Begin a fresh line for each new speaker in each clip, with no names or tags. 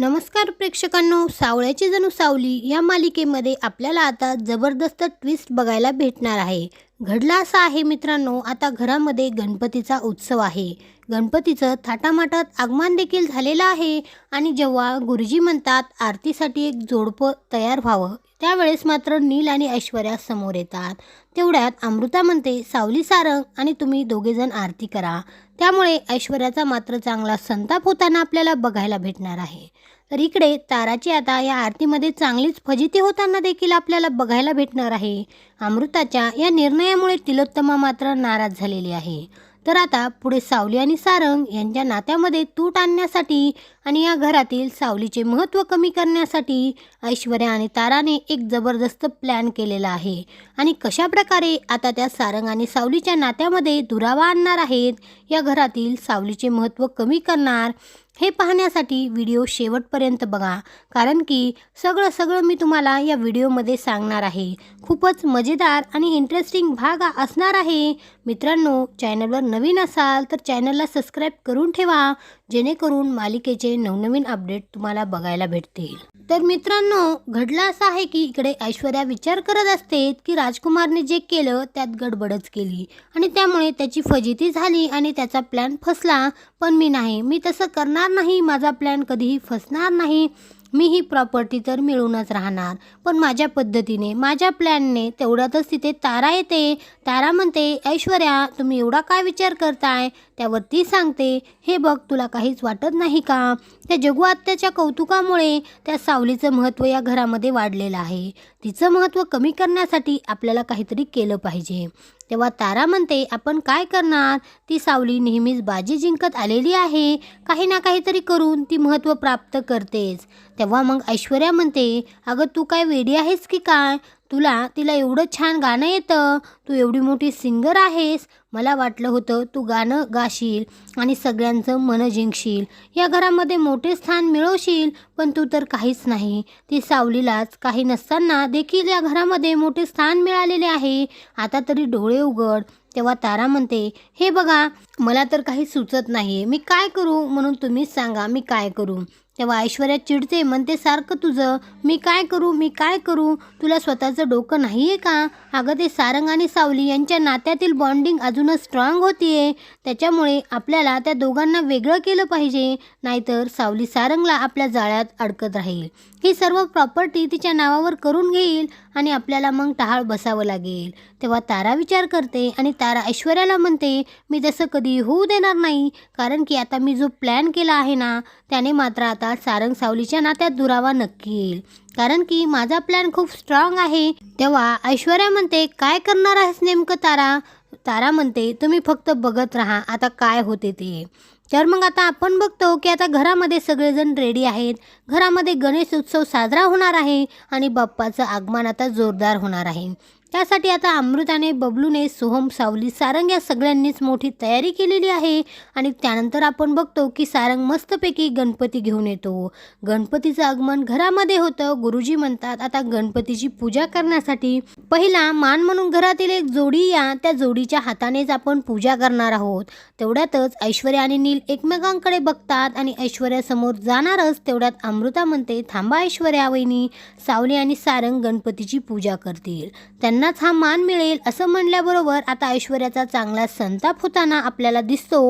नमस्कार प्रेक्षकांनो सावळ्याची जणू सावली या मालिकेमध्ये आपल्याला आता जबरदस्त ट्विस्ट बघायला भेटणार आहे. घडला असा आहे मित्रांनो आता घरामध्ये गणपतीचा उत्सव आहे. गणपतीचं थाटामाटात आगमन देखील झालेलं आहे आणि जेव्हा गुरुजी म्हणतात आरतीसाठी एक जोडपं तयार व्हावं त्यावेळेस मात्र नील आणि ऐश्वर्या समोर येतात. तेवढ्यात अमृता म्हणते सावली सारंग आणि तुम्ही दोघेजण आरती करा. त्यामुळे ऐश्वर्याचा मात्र चांगला संताप होताना आपल्याला बघायला भेटणार आहे. तर इकडे ताराची आता या आरतीमध्ये चांगलीच फजिती होताना देखील आपल्याला बघायला भेटणार आहे. अमृताच्या या निर्णयामुळे तिलोत्तमा मात्र नाराज झालेली आहे. तर आता पुढे सावली आणि सारंग यांच्या नात्यामध्ये तूट आणण्यासाठी आणि या घरातील सावलीचे महत्त्व कमी करण्यासाठी ऐश्वर्या आणि ताराने एक जबरदस्त प्लॅन केलेला आहे. आणि कशा प्रकारे आता त्या सारंग आणि सावलीच्या नात्यामध्ये दुरावा आणणार आहेत या घरातील सावलीचे महत्त्व कमी करणार हे पाहण्यासाठी व्हिडिओ शेवटपर्यंत बघा कारण की सगळं सगळं मी तुम्हाला या व्हिडिओमध्ये सांगणार आहे. खूपच मजेदार आणि इंटरेस्टिंग भाग असणार आहे. मित्रांनो चॅनलवर नवीन असाल तर चॅनलला सबस्क्राईब करून ठेवा. जेणेकरून मालिकेचे नवनवीन अपडेट तुम्हाला बघायला भेटतील. तर मित्रांनो घडलं असं आहे की इकडे ऐश्वर्या विचार करत असते की राजकुमारने जे केलं त्यात गडबडच केली आणि त्यामुळे त्याची फजिती झाली आणि त्याचा प्लॅन फसला. पण मी नाही मी तसं करणार नाही माझा प्लॅन कधीही फसणार नाही. मी ही प्रॉपर्टी तर मिळूनच राहणार. पण माझ्या पद्धतीने माझ्या प्लॅनने तेवढ्यातच तिथे तारा येते. तारा म्हणते ऐश्वर्या तुम्ही एवढा काय विचार करताय? त्यावर ती सांगते हे बघ तुला काहीच वाटत नाही का? त्या जगू आत्याच्या कौतुकामुळे त्या सावलीचं महत्त्व या घरामध्ये वाढलेलं आहे. तिचं महत्त्व कमी करण्यासाठी आपल्याला काहीतरी केलं पाहिजे. तेव्हा तारा म्हणते आपण काय करणार? ती सावली नेहमीच बाजी जिंकत आलेली आहे. काही ना काहीतरी करून ती महत्त्व प्राप्त करतेच. तेव्हा मग ऐश्वर्या म्हणते अगं तू काय वेडी आहेस की काय? तुला तिला एवढं छान गाणं येतं. तू एवढी मोठी सिंगर आहेस. मला वाटलं होतं तू गाणं गाशील आणि सगळ्यांचं मन जिंकशील. या घरामध्ये मोठे स्थान मिळवशील पण तू तर काहीच नाही. ती सावलीलाच काही नसताना देखील या घरामध्ये मोठे स्थान मिळालेले आहे. आता तरी डोळे उघड. तेव्हा तारा म्हणते हे बघा मला तर काही सुचत नाही. मी काय करू? म्हणून तुम्हीच सांगा मी काय करू? तेव्हा ऐश्वर्या चिडते म्हणते सारखं तुझं. मी काय करू? मी काय करू? तुला स्वतःचं डोकं नाही आहे का? अगं ते सारंग आणि सावली यांच्या नात्यातील बॉन्डिंग अजूनच स्ट्रॉंग होतीये. त्याच्यामुळे आपल्याला त्या दोघांना वेगळं केलं पाहिजे. नाहीतर सावली सारंगला आपल्या जाळ्यात अडकत राहील. ही सर्व प्रॉपर्टी तिच्या नावावर करून घेईल आणि आपल्याला मग टहाळ बसावं लागेल. तेव्हा तारा विचार करते आणि तारा ऐश्वर्याला म्हणते मी तसं कधी होऊ देणार नाही. कारण की आता मी जो प्लॅन केला आहे ना त्याने मात्र आता सारंग सावलीच्या नात्यात दुरावा नक्की येईल. कारण की माझा प्लॅन खूप स्ट्रॉंग आहे. तेव्हा ऐश्वर्या म्हणते काय करणार आहेस नेमकं तारा? तारा म्हणते तुम्ही फक्त बघत राहा आता काय होते ते. तर मग आता आपण बघतो की आता घरामध्ये सगळेजण रेडी आहेत. घरामध्ये गणेश उत्सव साजरा होणार आहे आणि बाप्पाचं आगमन आता जोरदार होणार आहे. त्यासाठी आता अमृताने बबलूने सोहम सावली सारंग या सगळ्यांनीच मोठी तयारी केलेली आहे. आणि त्यानंतर आपण बघतो की सारंग मस्तपैकी गणपती घेऊन येतो. गणपतीचं आगमन घरामध्ये होतं. गुरुजी म्हणतात आता गणपतीची पूजा करण्यासाठी पहिला मान म्हणून घरातील एक जोडी या. त्या जोडीच्या हातानेच आपण पूजा करणार आहोत. तेवढ्यातच ऐश्वर्या आणि नील एकमेकांकडे बघतात आणि ऐश्वर्यासमोर जाणारच तेवढ्यात अमृता म्हणते थांबा ऐश्वर्या वहिनी सावली आणि सारंग गणपतीची पूजा करतील. त्यांना त्यांनाच हा मान मिळेल असं म्हणल्याबरोबर आता ऐश्वर्याचा चांगला संताप होताना आपल्याला दिसतो.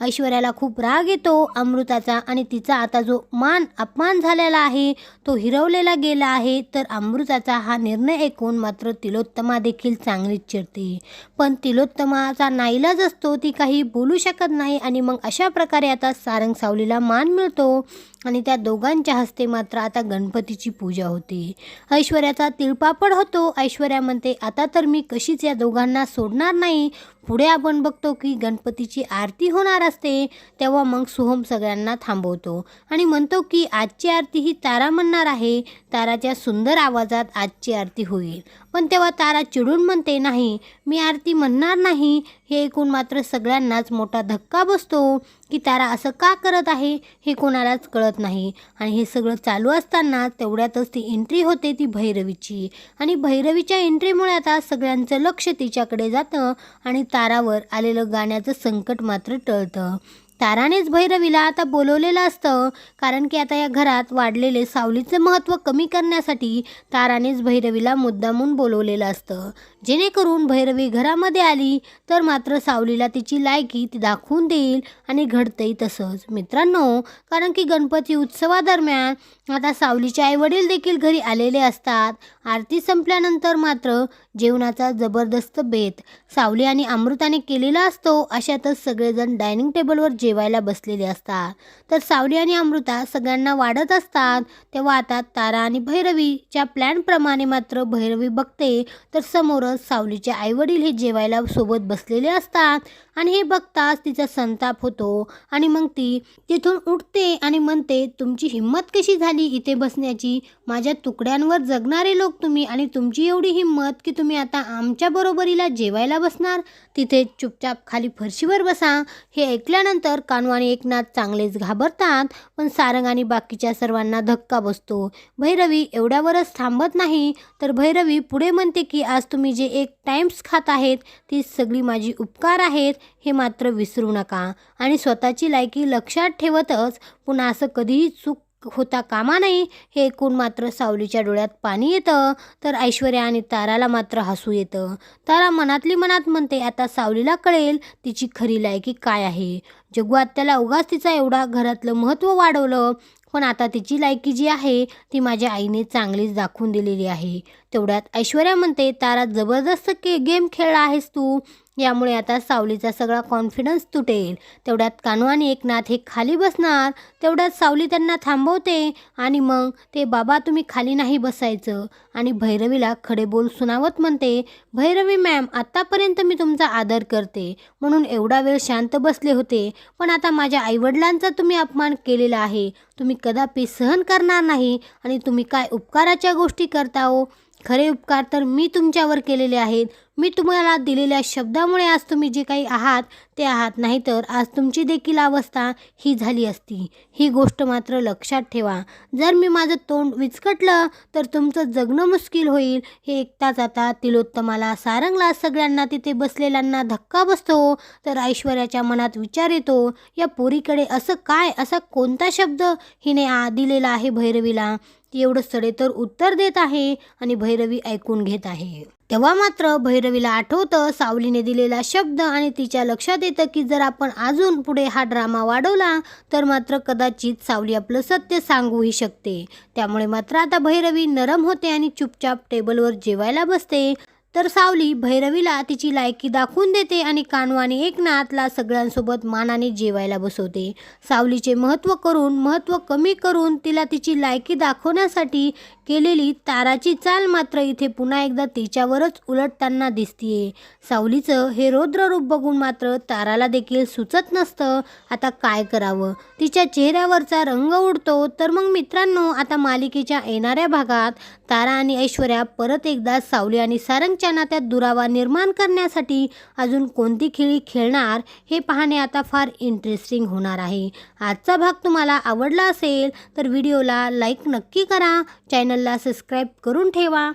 ऐश्वर्याला खूप राग येतो अमृताचा आणि तिचा आता जो मान अपमान झालेला आहे तो हिरवलेला गेला आहे तर अमृताचा हा निर्णय ऐकून मात्र तिलोत्तमा देखील चांगलीच चिरते पण तिलोत्तमाचा नाईलाज असतो ती काही बोलू शकत नाही आणि मग अशा प्रकारे आता सारंग सावलीला मान मिळतो. आणि त्या दोघांच्या हस्ते मात्र आता गणपतीची पूजा होते. ऐश्वर्याचा तिळपापड होतो. ऐश्वर्या म्हणते आता तर मी कशीच या दोघांना सोडणार नाही पुढे आपण बघतो की गणपतीची आरती होणार असते तेव्हा मग सोहम सगळ्यांना थांबवतो आणि म्हणतो की आजची आरती ही तारा म्हणणार आहे. ताराच्या सुंदर आवाजात आजची आरती होईल. पण तेव्हा तारा चिडून म्हणते नाही मी आरती म्हणणार नाही. हे ऐकून मात्र सगळ्यांनाच मोठा धक्का बसतो की तारा असं का करत आहे हे कोणालाच कळत नाही. आणि हे सगळं चालू असताना तेवढ्यातच ती एंट्री होते ती भैरवीची. आणि भैरवीच्या एंट्रीमुळे आता सगळ्यांचं लक्ष तिच्याकडे जातं आणि तारावर आलेलं गाण्याचं संकट मात्र टळतं. तारानेच भैरवीला आता बोलवलेलं असतं. कारण की आता या घरात वाढलेले सावलीचं महत्त्व कमी करण्यासाठी तारानेच भैरवीला मुद्दामून बोलवलेलं असतं. जेणेकरून भैरवी घरामध्ये आली तर मात्र सावलीला तिची लायकी ती दाखवून देईल आणि घडतंही तसंच. मित्रांनो कारण की गणपती उत्सवादरम्यान आता सावलीचे आईवडील देखील घरी आलेले असतात. आरती संपल्यानंतर मात्र जेवणाचा जबरदस्त बेत सावली आणि अमृताने केलेला असतो. अशातच सगळेजण डायनिंग टेबलवर जेवायला बसलेले असतात. तर सावली आणि अमृता सगळ्यांना वाढत असतात. तेव्हा आता तारा आणि भैरवीच्या प्लॅनप्रमाणे मात्र भैरवी बघते. तर समोर समोरच सावलीचे आईवडील हे जेवायला सोबत बसलेले असतात. आणि हे बघताच तिचा संताप होतो. आणि मग ती तिथून उठते आणि म्हणते तुमची हिंमत कशी झाली इथे बसण्याची? माझ्या तुकड्यांवर जगणारे लोक तुम्ही आणि तुमची एवढी हिंमत की तुम्ही आता आमच्या बरोबरीला जेवायला बसणार? तिथे चुपचाप खाली फरशीवर बसा. हे ऐकल्यानंतर कानू आणि एकनाथ चांगलेच घाबरतात पण सारंग आणि बाकीच्या सर्वांना धक्का बसतो. भैरवी एवढ्यावरच थांबत नाही. तर भैरवी पुढे म्हणते की आज तुम्ही जे एक टाइम्स खात आहेत ती सगळी माझी उपकार आहेत. हे मात्र विसरू नका. आणि स्वतःची लायकी लक्षात ठेवतच पुन्हा असं कधीही चूक होता कामा नाही हे ऐकून मात्र सावलीच्या डोळ्यात पाणी येतं. तर ऐश्वर्या आणि ताराला मात्र हसू येतं. तारा मनातली मनात म्हणते आता सावलीला कळेल तिची खरी लायकी काय आहे. जगवात आत्याला उगाच तिचा एवढा घरातलं महत्त्व वाढवलं पण आता तिची लायकी जी आहे ती माझ्या आईने चांगलीच दाखवून दिलेली आहे. तेवढ्यात ऐश्वर्या म्हणते तारा जबरदस्त के गेम खेळला आहेस तू. यामुळे आता सावलीचा सगळा कॉन्फिडन्स तुटेल. तेवढ्यात कानू आणि एकनाथ हे खाली बसणार. तेवढ्यात सावली त्यांना थांबवते आणि मग ते बाबा तुम्ही खाली नाही बसायचं. आणि भैरवीला खडे बोल सुनावत म्हणते भैरवी मॅम आत्तापर्यंत मी तुमचा आदर करते. म्हणून एवढा वेळ शांत बसले होते. पण आता माझ्या आईवडिलांचा तुम्ही अपमान केलेला आहे. तुम्ही कदापि सहन करणार नाही आणि तुम्ही काय उपकाराच्या गोष्टी करता हो? खरे उपकार तर मी तुमच्यावर केलेले आहेत. मी तुम्हाला दिलेल्या शब्दामुळे आज तुम्ही जे काही आहात ते आहात. नाहीतर आज तुमची देखील अवस्था ही झाली असती. ही गोष्ट मात्र लक्षात ठेवा. जर मी माझं तोंड विचकटलं तर तुमचं जगणं मुश्किल होईल. हे एकताच आता तिलोत्तमाला सारंगला सगळ्यांना तिथे बसलेल्यांना धक्का बसतो. तर ऐश्वर्याच्या मनात विचार येतो या पोरीकडे असं काय? असा कोणता शब्द हिने आ दिलेला आहे भैरवीला? एवढं सडेतर उत्तर देत आहे आणि भैरवी ऐकून घेत आहे. तेव्हा मात्र भैरवीला आठवतं सावलीने दिलेला शब्द आणि तिच्या लक्षात येतं की जर आपण अजून पुढे हा ड्रामा वाढवला तर मात्र कदाचित सावली आपलं सत्य सांगूही शकते. त्यामुळे मात्र आता भैरवी नरम होते आणि चुपचाप टेबलवर जेवायला बसते. तर सावली भैरवीला तिची लायकी दाखवून देते आणि कानवाने एकनाथला सगळ्यांसोबत मानाने जेवायला बसवते. सावलीचे महत्त्व करून महत्त्व कमी करून तिला तिची लायकी दाखवण्यासाठी केलेली ताराची चाल मात्र इथे पुन्हा एकदा तिच्यावरच उलटताना दिसतीये. सावलीचं हे रौद्र रूप बघून मात्र ताराला देखील सुचत नसतं आता काय करावं? तिच्या चेहऱ्यावरचा रंग उडतो तर मग मित्रांनो आता मालिकेच्या येणाऱ्या भागात तारा आणि ऐश्वर्या परत एकदा सावली आणि दोघांच्या नात्यात दुरावा निर्माण करण्यासाठी अजून कोणती खेळी खेळणार हे पाहणे आता फार इंटरेस्टिंग होणार आहे. आजचा भाग तुम्हाला आवडला असेल तर व्हिडिओला लाईक नक्की करा. चॅनलला सबस्क्राईब करून ठेवा.